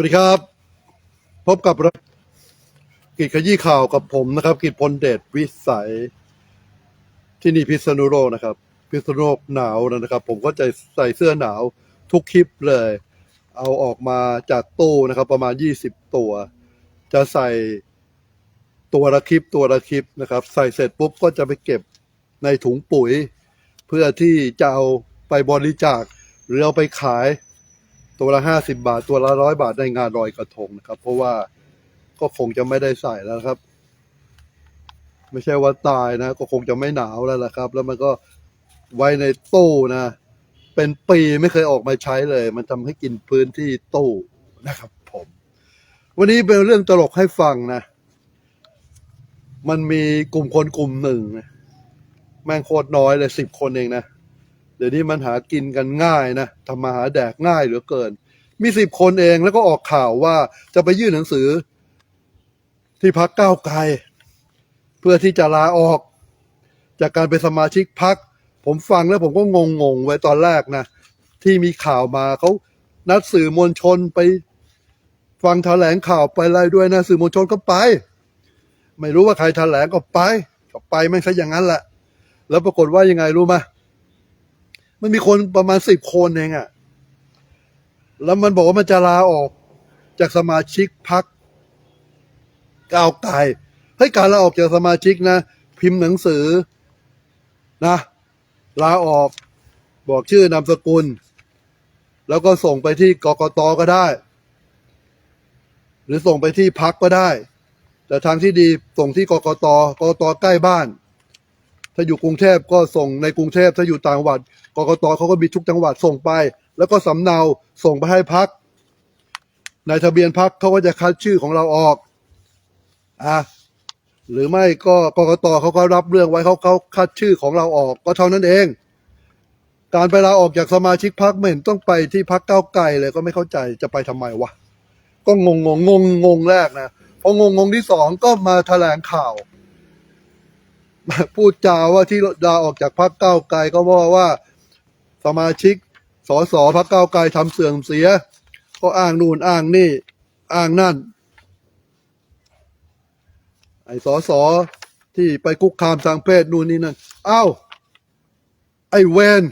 วัสดีครับ พบกับรกิจขยี้ข่าวกับผมนะครับ กิจพลเดชวิสัย ที่นี่พิษณุโลกนะครับ พิษณุโลกหนาวนะครับ ผมก็จะใส่เสื้อหนาวทุกคลิปเลย เอาออกมาจากตู้นะครับ ประมาณ 20 ตัว จะใส่ตัวละคลิปตัวละคลิปนะครับ ใส่เสร็จปุ๊บก็จะไปเก็บในถุงปุ๋ย เพื่อที่จะเอาไปบริจาคหรือเอาไปขาย ตัวละห้าสิบาท ตัวละร้อยบาทในงานลอยกระทงนะครับ เพราะว่าก็คงจะไม่ได้ใส่แล้วครับ ไม่ใช่ว่าตายนะ ก็คงจะไม่หนาวแล้วล่ะครับ แล้วมันก็ไว้ในตู้นะ เป็นปีไม่เคยออกมาใช้เลย มันทำให้กินพื้นที่ตู้นะครับ ผม วันนี้เป็นเรื่องตลกให้ฟังนะ มันมีกลุ่มคนกลุ่มหนึ่งนะแม่งโคตรน้อยเลยสิบคนเองนะ เดี๋ยวนี้มันหากินกันง่ายนะทำมาหาแดกง่ายเหลือเกิน มีสิบคนเองแล้วก็ออกข่าวว่าจะไปยื่นหนังสือ ที่พักก้าวไกล เพื่อที่จะลาออก จากการเป็นสมาชิกพัก ผมฟังแล้วผมก็งงงๆไว้ตอนแรกนะ ที่มีข่าวมาเขานัดสื่อมวลชนไปฟังแถลงข่าวไปอะไรด้วยนะสื่อมวลชนก็ไป ไม่รู้ว่าใครแถลงก็ไปก็ไปไม่ใช่อย่างนั้นแหละแล้วปรากฏว่ายังไงรู้ไหม มันมีคนประมาณสิบคนเองอะแล้วมันบอกว่ามันจะลาออกจากสมาชิกพักก้าวไกลเฮ้ยการลาออกจากสมาชิกนะ พิมพ์หนังสือนะลาออกบอกชื่อนามสกุล แล้วก็ส่งไปที่กกตก็ได้ หรือส่งไปที่พักก็ได้ แต่ทางที่ดีส่งที่กกตกกตใกล้บ้าน ถ้าอยู่กรุงเทพก็ส่งในกรุงเทพถ้าอยู่ต่างจังหวัด กกตเขาก็มีทุกจังหวัดส่งไป แล้วก็สำเนาส่งไปให้พักในทะเบียนพักเขาก็จะคัดชื่อของเราออกอะหรือไม่ก็กกตเขาก็รับเรื่องไว้เขาเขาคัดชื่อของเราออก ก็เท่านั้นเอง การไปลาออกจากสมาชิกพักไม่เห็นต้องไปที่พักเก้าไกลเลยก็ไม่เข้าใจจะไปทำไมวะก็งงงงงงงแรกนะพองงงงที่สองก็มาแถลงข่าวพูดจาว่าที่ลาออกจากพรรคก้าไกลก็ว่าว่า สมาชิกสสพรรคก้าไกลทำเสื่อมเสีย ก็อ้างนู่นอ้างนี่ อ้างนั่น ไอ้สสที่ไปคุกคามทางเพศนู่นนี่นั่นอ้าวไอ้เวน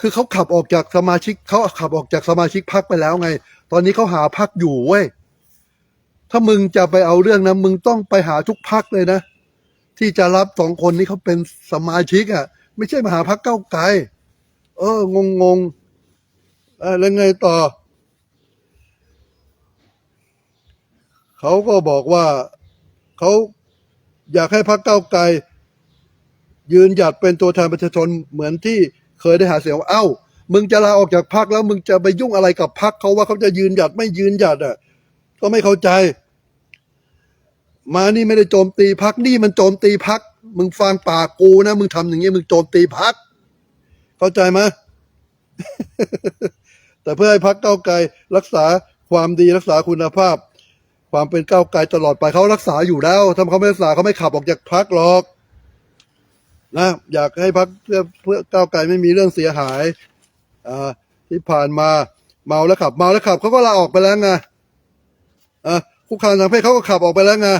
คือเขาขับออกจากสมาชิกเขาขับออกจากสมาชิกพรรคไปแล้วไง ตอนนี้เขาหาพรรคอยู่เว้ยถ้ามึงจะไปเอาเรื่องนะมึงต้องไปหาทุกพักเลยนะ ที่จะรับสองคนนี้เขาเป็นสมาชิกอะ่ะ ไม่ใช่มาหาพักเก้าไกล เอองงงงออแล้วไงต่อ เขาก็บอกว่าเขาอยากให้พักเก้าไกล ยืนหยัดเป็นตัวแทนประชาชนเหมือนที่เคยได้หาเสียงว่าเอ้า มึงจะลาออกจากพักแล้วมึงจะไปยุ่งอะไรกับพักเขาว่าเขาจะยืนหยัดไม่ยืนหยัดอะ ก็ไม่เข้าใจ มานี่ไม่ได้โจมตีพักนี่มันโจมตีพัก มึงฟังปากกูนะ มึงทำอย่างนี้มึงโจมตีพัก เข้าใจไหมแต่เพื่อให้พักเก้าไกลรักษาความดีรักษาคุณภาพ ความเป็นก้าวไกลตลอดไปเขารักษาอยู่แล้วถ้าเขาไม่รักษาเขาไม่ขับออกจากพักหรอกนะอยากให้พักเพื่อเพื่อก้าวไกลไม่มีเรื่องเสียหายอ่าที่ผ่านมาเมาแล้วขับ เมาแล้วขับเขาก็ลาออกไปแล้วไงอะคุกคามทางเพศเขาก็ขับออกไปแล้วไง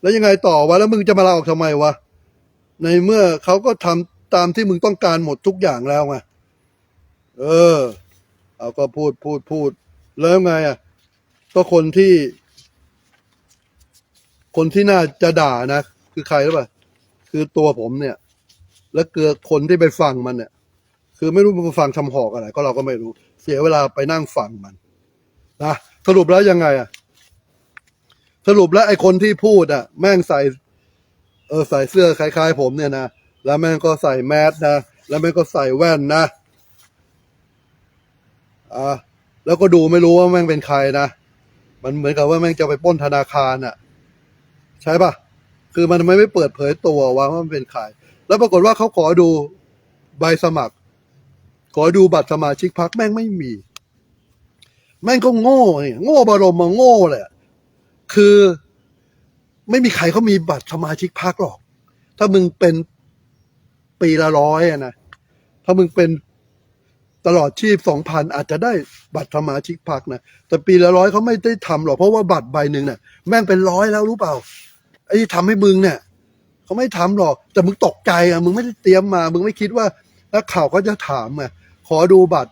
แล้วยังไงต่อวะแล้วมึงจะมาลาออกทำไมวะในเมื่อเขาก็ทำตามที่มึงต้องการหมดทุกอย่างแล้วไงเออ เอาก็พูดพูดพูด แล้วไงอะก็คนที่ คนที่น่าจะด่านะคือใครหรือเปล่าคือตัวผมเนี่ย และเกือคนที่ไปฟังมันเนี่ย คือไม่รู้มันฟังทำหอกอะไร ก็เราก็ไม่รู้ เสียเวลาไปนั่งฟังมันนะสรุปแล้วยังไงอะ สรุปแล้วไอ้คนที่พูดอะ แม่งใส่เออใส่เสื้อคล้ายๆผมเนี่ยนะ แล้วแม่งก็ใส่แมสนะ แล้วแม่งก็ใส่แว่นนะ อ่า แล้วก็ดูไม่รู้ว่าแม่งเป็นใครนะ มันเหมือนกับว่าแม่งจะไปป้นธนาคารอะ ใช่ปะคือมันไม่ไม่เปิดเผยตัวว่ามันเป็นใคร แล้วปรากฏว่าเขาขอดูใบสมัคร ขอดูบัตรสมาชิกพักแม่งไม่มี แม่งก็โง่เนี่ยโง่บารมมาโง่เลยอะ คือ ไม่มีใครเขามีบัตรสมาชิกพรรคหรอก ถ้ามึงเป็นปีละร้อยอะนะ ถ้ามึงเป็นตลอดชีพสองพันอาจจะได้บัตรสมาชิกพักนะ แต่ปีละร้อยเขาไม่ได้ทำหรอก เพราะว่าบัตรใบหนึ่งเนี่ยแม่งเป็นร้อยแล้วรู้เปล่า ไอ้ที่ทำให้มึงเนี่ยเขาไม่ทำหรอก แต่มึงตกใจอะมึงไม่ได้เตรียมมา มึงไม่คิดว่านักข่าวเขาจะถามอะขอดูบัตร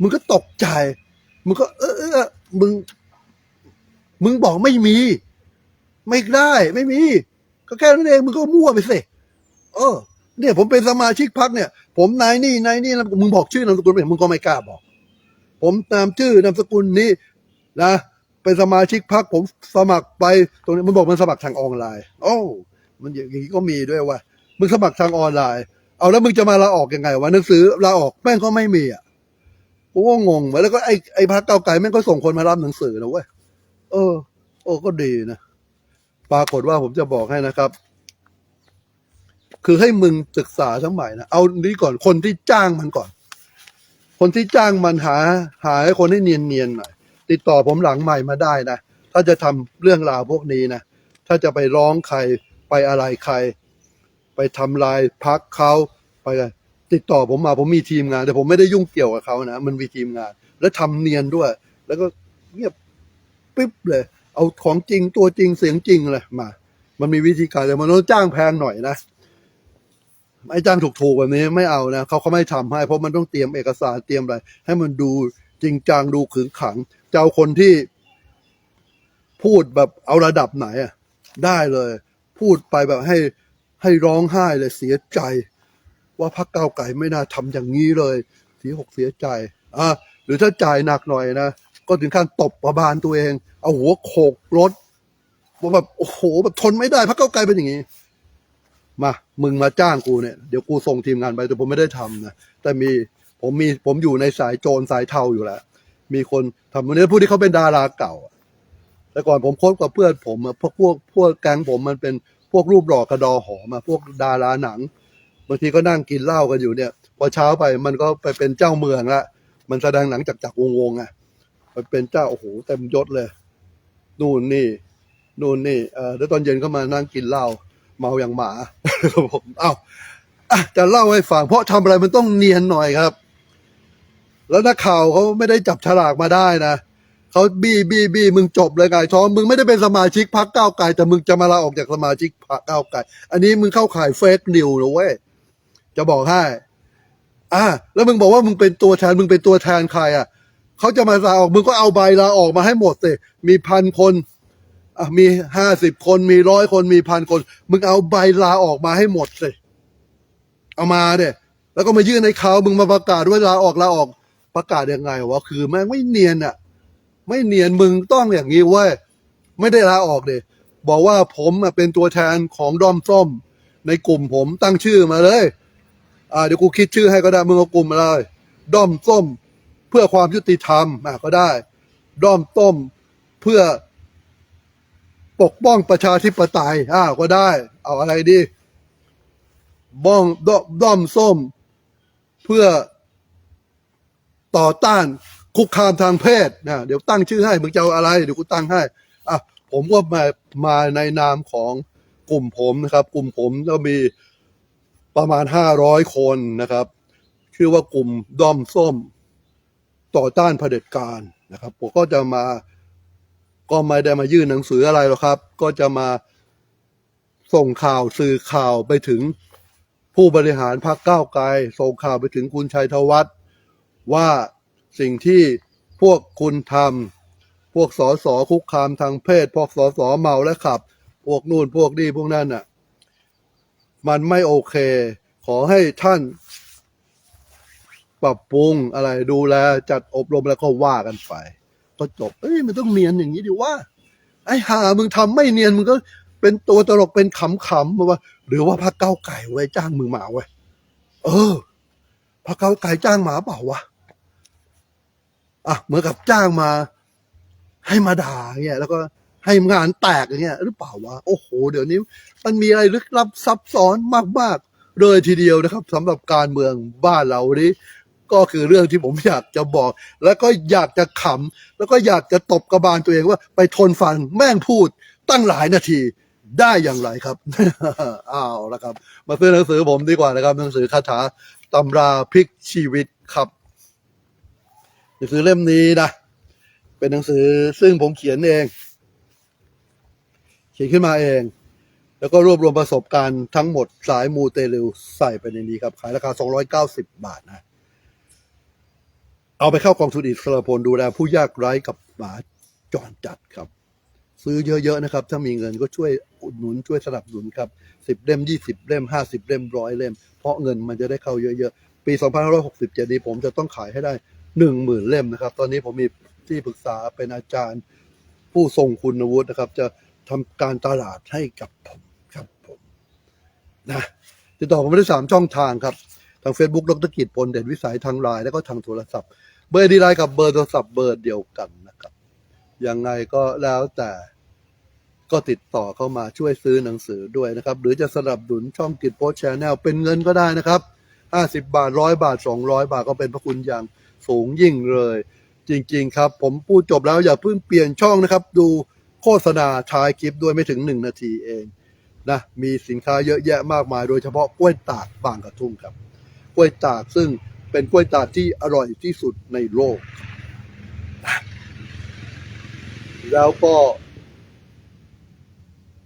มึงก็ตกใจ มึงก็เออเออมึง มึงบอกไม่มี ไม่ได้ ไม่มี ก็แค่นั้นเองมึงก็มั่วไปสิเออ เนี่ยผมเป็นสมาชิกพักเนี่ย ผมนายนี่นายนี่แล้วมึงบอกชื่อนามสกุลไปมึงก็ไม่กล้าบอก ผมนามชื่อนามสกุลนี้นะเป็นสมาชิกพักผมสมัครไปตรงนี้มันบอกมันสมัครทางออนไลน์ โอ้มันอย่างนี้ก็มีด้วยว่ามึงสมัครทางออนไลน์ เอาแล้วมึงจะมาลาออกยังไงวะหนังสือลาออกแม่งก็ไม่มีอะกูก็งงไปแล้วก็ไอ้ไอ้พักเก้าไกลแม่งก็ส่งคนมารับหนังสือนะเว้ย เออ โอ้ก็ดีนะ ปรากฏว่าผมจะบอกให้นะครับ คือให้มึงศึกษาทั้งใหม่นะ เอานี้ก่อน คนที่จ้างมันก่อน คนที่จ้างมันหา หาให้คนให้เนียนๆหน่อยติดต่อผมหลังใหม่มาได้นะ ถ้าจะทำเรื่องราวพวกนี้นะ ถ้าจะไปร้องใคร ไปอะไรใคร ไปทำลายพักเขาไปติดต่อผมมาผมมีทีมงาน แต่ผมไม่ได้ยุ่งเกี่ยวกับเขานะ มันมีทีมงาน แล้วทำเนียนด้วย แล้วก็เงียบ ปิ๊บเลย เอาของจริงตัวจริงเสียงจริงเลยมา มันมีวิธีการแต่มันต้องจ้างแพงหน่อยนะไอ้จ้างถูกๆแบบนี้ไม่เอานะเขาเขาไม่ทำให้ เพราะมันต้องเตรียมเอกสารเตรียมอะไร ให้มันดูจริงจังดูขึงขังจะเอาคนที่พูดแบบเอาระดับไหนอะได้เลย พูดไปแบบให้ให้ร้องไห้เลยเสียใจ ว่าพรรคก้าวไก่ไม่น่าทำอย่างนี้เลยเสียหกเสียใจอะหรือถ้าจ่ายหนักหน่อยนะ ก็ถึงขั้นตบประบาลตัวเอง เอาหัวโขกรถว่าแบบโอ้โหแบบทนไม่ได้พรรคก้าไกลเป็นอย่างนี้ มา มึงมาจ้างกูเนี่ย เดี๋ยวกูส่งทีมงานไปแต่ผมไม่ได้ทำนะแต่มีผมมีผมอยู่ในสายโจรสายเทาอยู่แล้วมีคนทำวันนี้ผู้ที่เขาเป็นดาราเก่าอะแต่ก่อนผมคบกับเพื่อนผมอะพวกพวกพวกแก๊งผมมันเป็นพวกรูปหล่อกระดอหอมาพวกดาราหนังบางทีก็นั่งกินเหล้ากันอยู่เนี่ย พอเช้าไปมันก็ไปเป็นเจ้าเมืองละมันแสดงหนังจากจากวงวงอะ ไปเป็นเจ้าโอ้โหเต็มยศเลย นู่นนี่ นู่นนี่เออแล้วตอนเย็นก็มานั่งกินเหล้าเมาอย่างหมาครับผมเอ้าจะเล่าให้ฟังเพราะทำอะไรมันต้องเนียนหน่อยครับ แล้วนักข่าวเขาไม่ได้จับฉลากมาได้นะเขาบี้บี้บี้มึงจบเลยไงท้องมึงไม่ได้เป็นสมาชิกพรรคก้าวไกลแต่มึงจะมาลาออกจากสมาชิกพรรคก้าวไกลอันนี้มึงเข้าข่ายเฟกนิวนะเว้ยจะบอกให้อะแล้วมึงบอกว่ามึงเป็นตัวแทนมึงเป็นตัวแทนใครอะ เขาจะมาลาออกมึงก็เอาใบลาออกมาให้หมดสิมีพันคนอะมีห้าสิบคนมีร้อยคนมีพันคน มึงเอาใบลาออกมาให้หมดสิเอามาเด้แล้วก็มายื่นให้เขามึงมาประกาศว่าลาออกลาออกประกาศยังไงวะคือแม่งไม่เนียนอะไม่เนียนมึงต้องอย่างนี้เว้ยไม่ได้ลาออกเดยบอกว่าผมเป็นตัวแทนของดอมส้ม ในกลุ่มผมตั้งชื่อมาเลย อ่าเดี๋ยวกูคิดชื่อให้ก็ได้มึงเอากลุ่มมาเลยดอมส้ม เพื่อความยุติธรรมก็ได้ ด้อมส้มเพื่อปกป้องประชาธิปไตยอ่าก็ได้ เอาอะไรดี บ้องดด้อมส้ม เพื่อต่อต้านคุกคามทางเพศนะเดี๋ยวตั้งชื่อให้มึงจะเอาอะไร เดี๋ยวกูตั้งให้อะผมก็มามาในนามของกลุ่มผมนะครับ กลุ่มผมก็มีประมาณห้าร้อยคนนะครับ ชื่อว่ากลุ่มด้อมส้ม ต่อต้านเผด็จการนะครับผมก็จะมาก็ไม่ได้มายื่นหนังสืออะไรหรอกครับ ก็จะมาส่งข่าวสื่อข่าวไปถึงผู้บริหารพรรคก้าวไกลส่งข่าวไปถึงคุณชัยธวัฒน์ว่าสิ่งที่พวกคุณทำพวกสอสอคุกคามทางเพศ พวกสอสอเมาและขับ พวกนู่นพวกนี่พวกนั่นน่ะ มันไม่โอเค ขอให้ท่าน ปรับปรุงอะไรดูแลจัดอบรมแล้วก็ว่ากันไป ก็จบ เอ้ยมันต้องเนียนอย่างนี้ดิว่า ไอ้ห่ามึงทำไม่เนียนมึงก็เป็นตัวตลกเป็นขำๆมาว่า หรือว่าพรรคเก้าไก่ไว้จ้างมึงมาไว้เออพรรคเก้าไก่จ้างหมาเปล่าวะอะเหมือนกับจ้างมา ให้มาด่าเงี้ยแล้วก็ให้งานแตกอย่างเงี้ยหรือเปล่าวะโอ้โห เดี๋ยวนี้ มันมีอะไรลึกลับซับซ้อนมากๆเลยทีเดียวนะครับสำหรับการเมืองบ้านเรานี้ ก็คือเรื่องที่ผมอยากจะบอก แล้วก็อยากจะขำแล้วก็อยากจะตบกระบาลตัวเองว่าไปทนฟังแม่งพูดตั้งหลายนาทีได้อย่างไรครับ อ้าวแล้วครับ มาซื้อหนังสือผมดีกว่านะครับ หนังสือคาถาตำราพลิกชีวิตครับหนังสือเล่มนี้นะเป็นหนังสือซึ่งผมเขียนเอง เขียนขึ้นมาเอง แล้วก็รวบรวมประสบการณ์ทั้งหมดสายมูเตลูใส่ไปในนี้ครับ ขายราคา 290 บาทนะ เอาไปเข้ากองทุนอิสระพลดูแลผู้ยากไร้กับหมาจรจัดครับ ซื้อเยอะๆนะครับ ถ้ามีเงินก็ช่วยอุดหนุนช่วยสนับสนุนครับ10เล่ม20เล่ม50เล่มร้อยเล่ม เพราะเงินมันจะได้เข้าเยอะๆ ปี2567นี้ผมจะต้องขายให้ได้10,000เล่มนะครับ ตอนนี้ผมมีที่ปรึกษาเป็นอาจารย์ ผู้ทรงคุณวุฒินะครับ จะทำการตลาดให้กับผมครับผมนะติดต่อผมได้สามช่องทางครับ ทาง Facebook ดรกิจพลเด่นวิสัยทางไลน์แล้วก็ทางโทรศัพท์ เบอร์ดีไลน์กับเบอร์โทรศัพท์เบอร์เดียวกันนะครับ ยังไงก็แล้วแต่ก็ติดต่อเข้ามาช่วยซื้อหนังสือด้วยนะครับ หรือจะสนับสนุนช่องกิจโพสแชนแนลเป็นเงินก็ได้นะครับ 50 บาทร้อยบาท 200 บาทก็เป็นพระคุณอย่างสูงยิ่งเลย จริง ๆ ครับ ผมพูดจบแล้วอย่าเพิ่งเปลี่ยนช่องนะครับ ดูโฆษณาท้ายคลิปด้วยไม่ถึง 1 นาทีเองนะมีสินค้าเยอะแยะมากมาย โดยเฉพาะกล้วยตากบางกระทุ่มครับกล้วยตากซึ่ง เป็นกล้วยตาที่อร่อยที่สุดในโลก แล้วก็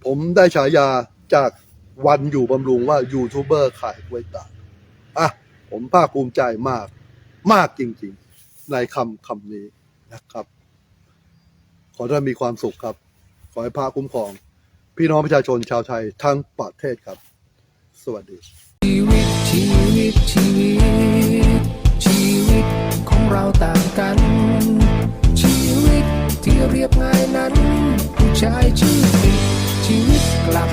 ผมได้ฉายาจากวันอยู่บำรุงว่ายูทูบเบอร์ขายกล้วยตาอะ ผมภาคภูมิใจมาก มากจริงๆ ในคำคำนี้นะครับ ขอให้ท่านมีความสุขครับ ขอให้พระคุ้มครอง พี่น้องประชาชนชาวไทยทั้งประเทศครับ สวัสดีชีวิตชีวิตชีวิต เราต่างกัน ชีวิตที่เรียบง่ายนั้น ผู้ชายชื่อผิดชีวิตกลับ